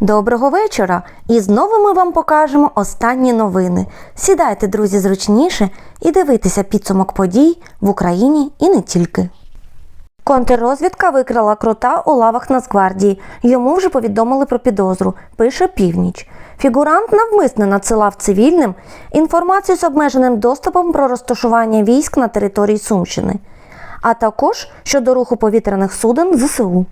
Доброго вечора! І знову ми вам покажемо останні новини. Сідайте, друзі, зручніше і дивитися підсумок подій в Україні і не тільки. Контррозвідка викрила крота у лавах Нацгвардії. Йому вже повідомили про підозру. Пише північ. Фігурант навмисно надсилав цивільним інформацію з обмеженим доступом про розташування військ на території Сумщини, а також щодо руху повітряних суден ЗСУ.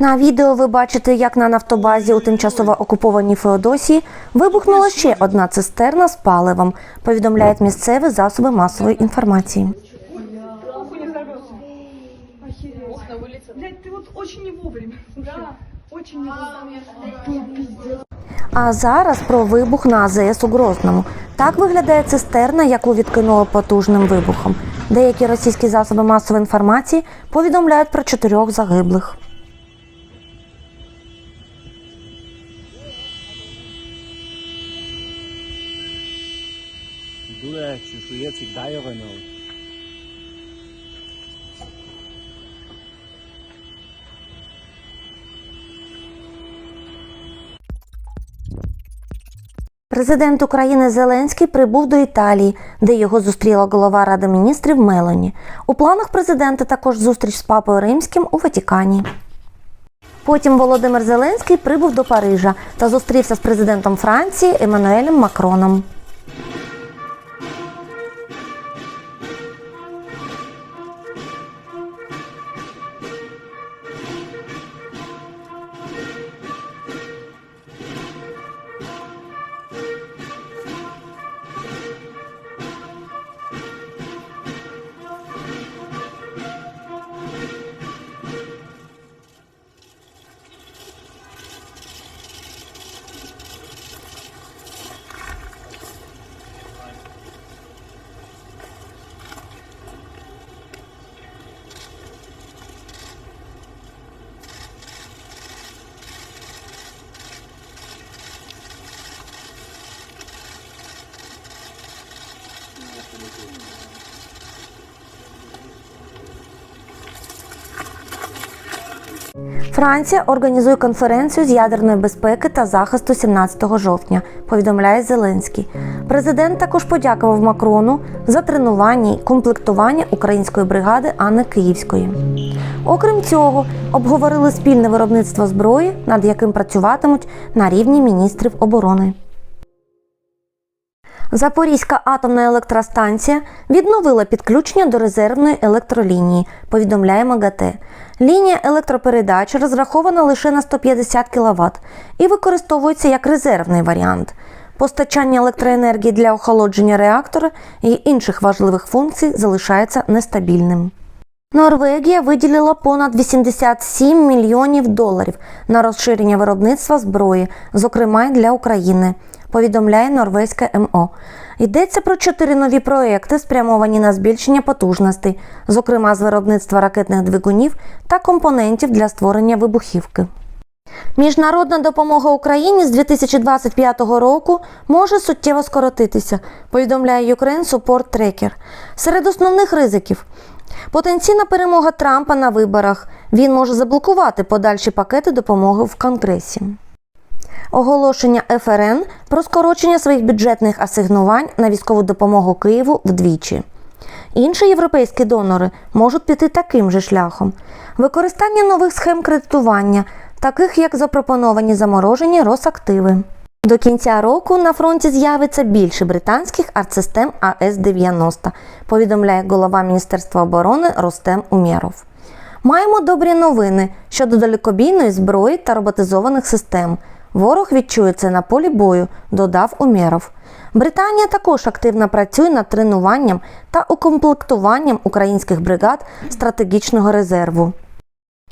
На відео ви бачите, як на нафтобазі у тимчасово окупованій Феодосії вибухнула ще одна цистерна з паливом, повідомляють місцеві засоби масової інформації. А зараз про вибух на АЗС у Грозному. Так виглядає цистерна, яку відкинуло потужним вибухом. Деякі російські засоби масової інформації повідомляють про чотирьох загиблих. Чешуец всегда его ныл. Президент України Зеленський прибув до Італії, де його зустріла голова Ради міністрів Мелані. У планах президента також зустріч з папою Римським у Ватикані. Потім Володимир Зеленський прибув до Парижа та зустрівся з президентом Франції Еммануелем Макроном. Франція організує конференцію з ядерної безпеки та захисту 17 жовтня, повідомляє Зеленський. Президент також подякував Макрону за тренування і комплектування української бригади Анни Київської. Окрім цього, обговорили спільне виробництво зброї, над яким працюватимуть на рівні міністрів оборони. Запорізька атомна електростанція відновила підключення до резервної електролінії, повідомляє МАГАТЕ. Лінія електропередач розрахована лише на 150 кВт і використовується як резервний варіант. Постачання електроенергії для охолодження реактора і інших важливих функцій залишається нестабільним. Норвегія виділила понад 87 мільйонів доларів на розширення виробництва зброї, зокрема й для України, повідомляє норвезьке МО. Йдеться про чотири нові проекти, спрямовані на збільшення потужностей, зокрема з виробництва ракетних двигунів та компонентів для створення вибухівки. Міжнародна допомога Україні з 2025 року може суттєво скоротитися, повідомляє Ukraine Support Tracker. Серед основних ризиків потенційна перемога Трампа на виборах. Він може заблокувати подальші пакети допомоги в Конгресі. Оголошення ФРН про скорочення своїх бюджетних асигнувань на військову допомогу Києву вдвічі. Інші європейські донори можуть піти таким же шляхом: використання нових схем кредитування, таких як запропоновані заморожені Росактиви. До кінця року на фронті з'явиться більше британських артсистем АС-90, повідомляє голова Міністерства оборони Ростем Умєров. Маємо добрі новини щодо далекобійної зброї та роботизованих систем. Ворог відчує це на полі бою, додав Умєров. Британія також активно працює над тренуванням та укомплектуванням українських бригад стратегічного резерву.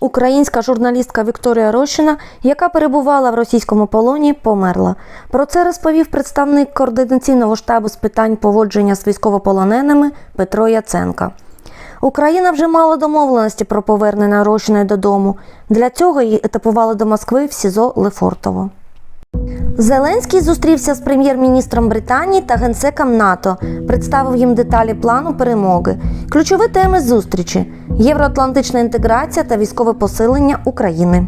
Українська журналістка Вікторія Рощина, яка перебувала в російському полоні, померла. Про це розповів представник координаційного штабу з питань поводження з військовополоненими Петро Яценка. Україна вже мала домовленості про повернення Рощини додому. Для цього її етапували до Москви в СІЗО Лефортово. Зеленський зустрівся з прем'єр-міністром Британії та генсеком НАТО, представив їм деталі плану перемоги. Ключові теми зустрічі: євроатлантична інтеграція та військове посилення України.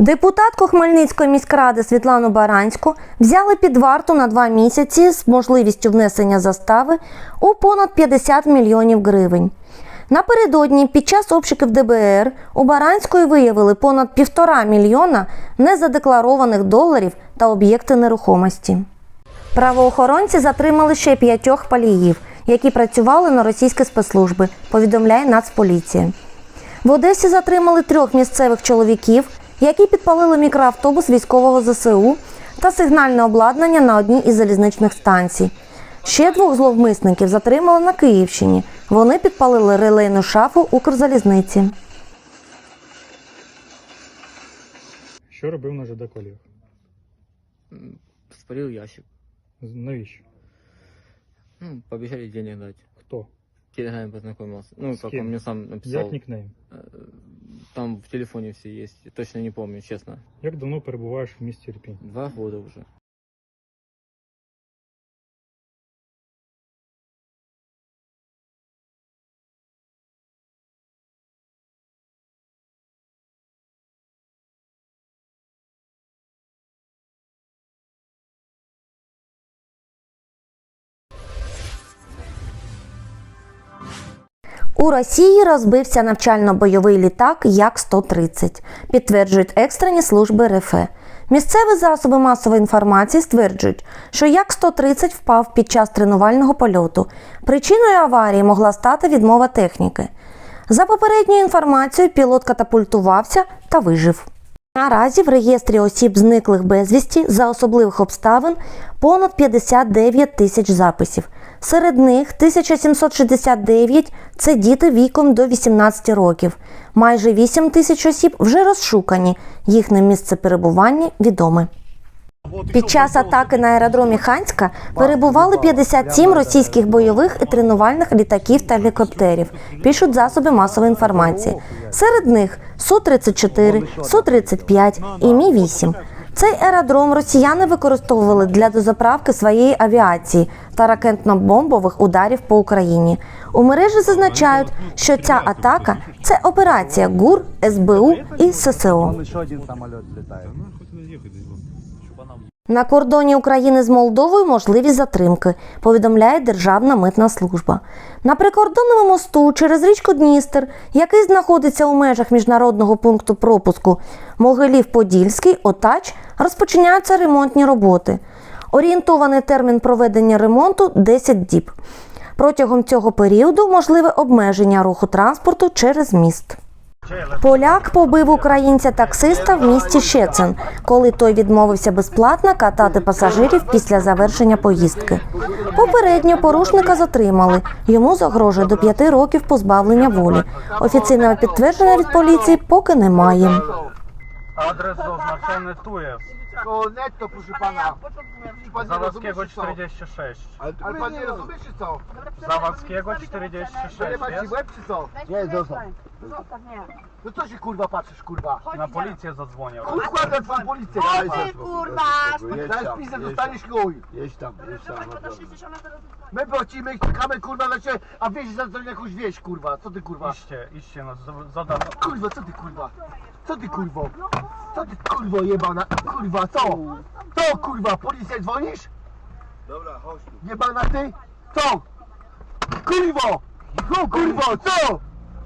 Депутатку Хмельницької міськради Світлану Баранську взяли під варту на два місяці з можливістю внесення застави у понад 50 мільйонів гривень. Напередодні під час обшуків ДБР у Баранської виявили понад півтора мільйона незадекларованих доларів та об'єкти нерухомості. Правоохоронці затримали ще п'ятьох паліїв, які працювали на російські спецслужби, повідомляє Нацполіція. В Одесі затримали трьох місцевих чоловіків, які підпалили мікроавтобус військового ЗСУ та сигнальне обладнання на одній із залізничних станцій. Ще двох зловмисників затримали на Київщині. Вони підпалили релейну шафу Укрзалізниці. Що робив на ЖД Колів? М, Спалил ящик. Навіщо? Ну, пообещали денег дать. Хто? В Телеграме познакомился. Ну, С как кем? он мне сам написал. Як нікнейм? Там в телефоне все есть. Точно не помню, честно. Як давно перебуваєш в місті Ірпінь? Два года уже. У Росії розбився навчально-бойовий літак Як-130, підтверджують екстрені служби РФ. Місцеві засоби масової інформації стверджують, що Як-130 впав під час тренувального польоту. Причиною аварії могла стати відмова техніки. За попередньою інформацією, пілот катапультувався та вижив. Наразі в реєстрі осіб зниклих безвісті за особливих обставин понад 59 тисяч записів. Серед них 1769 – це діти віком до 18 років. Майже 8 тисяч осіб вже розшукані. Їхнє місце перебування відоме. Під час атаки на аеродромі Ханська перебували 57 російських бойових і тренувальних літаків та гелікоптерів, пишуть засоби масової інформації. Серед них Су-34, Су-35 і Мі-8. Цей аеродром росіяни використовували для дозаправки своєї авіації та ракетно-бомбових ударів по Україні. У мережі зазначають, що ця атака це операція ГУР, СБУ і ССО. На кордоні України з Молдовою можливі затримки, повідомляє Державна митна служба. На прикордонному мосту через річку Дністер, який знаходиться у межах міжнародного пункту пропуску Могилів-Подільський, Отач, розпочиняються ремонтні роботи. Орієнтований термін проведення ремонту 10 діб. Протягом цього періоду можливе обмеження руху транспорту через міст. Поляк побив українця таксиста в місті Щецин, коли той відмовився безплатно катати пасажирів після завершення поїздки. Попередньо порушника затримали. Йому загрожує до п'яти років позбавлення волі. Офіційного підтвердження від поліції поки немає. Адрес tu jest. Koło netto, proszę pana. Czy pan nie Zawadzkiego czy co? 46. Ale, ale pan nie rozumiesz, czy co? Zawadzkiego To 46 nie ma ci jest. łeb, czy co? Nie, zostaw. No co się kurwa patrzysz, kurwa? Na policję zadzwonię. Chuj kładę twoją policję. O ty kurwa! Zaraz pizdę dostaniesz chuj. Jedź tam, jedź tam. My płacimy i czekamy kurwa na ciebie, a wiesz za jakąś wieś kurwa. Co ty kurwa? Idźcie, idźcie, no z- zadam. Kurwa, co ty kurwa? Co ty kurwo? Co ty kurwo jebana? Kurwa, co? Co kurwa? Policję dzwonisz? Dobra, chodź tu. Jebana ty? Co? Kurwo! No kurwo, co?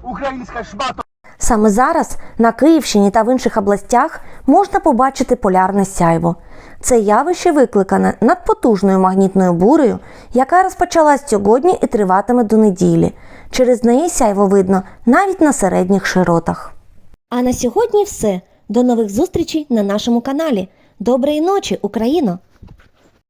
Ukraińska szmato. Саме зараз на Київщині та в інших областях можна побачити полярне сяйво. Це явище викликане надпотужною магнітною бурею, яка розпочалась сьогодні і триватиме до неділі. Через неї сяйво видно навіть на середніх широтах. А на сьогодні все. До нових зустрічей на нашому каналі. Доброї ночі, Україно!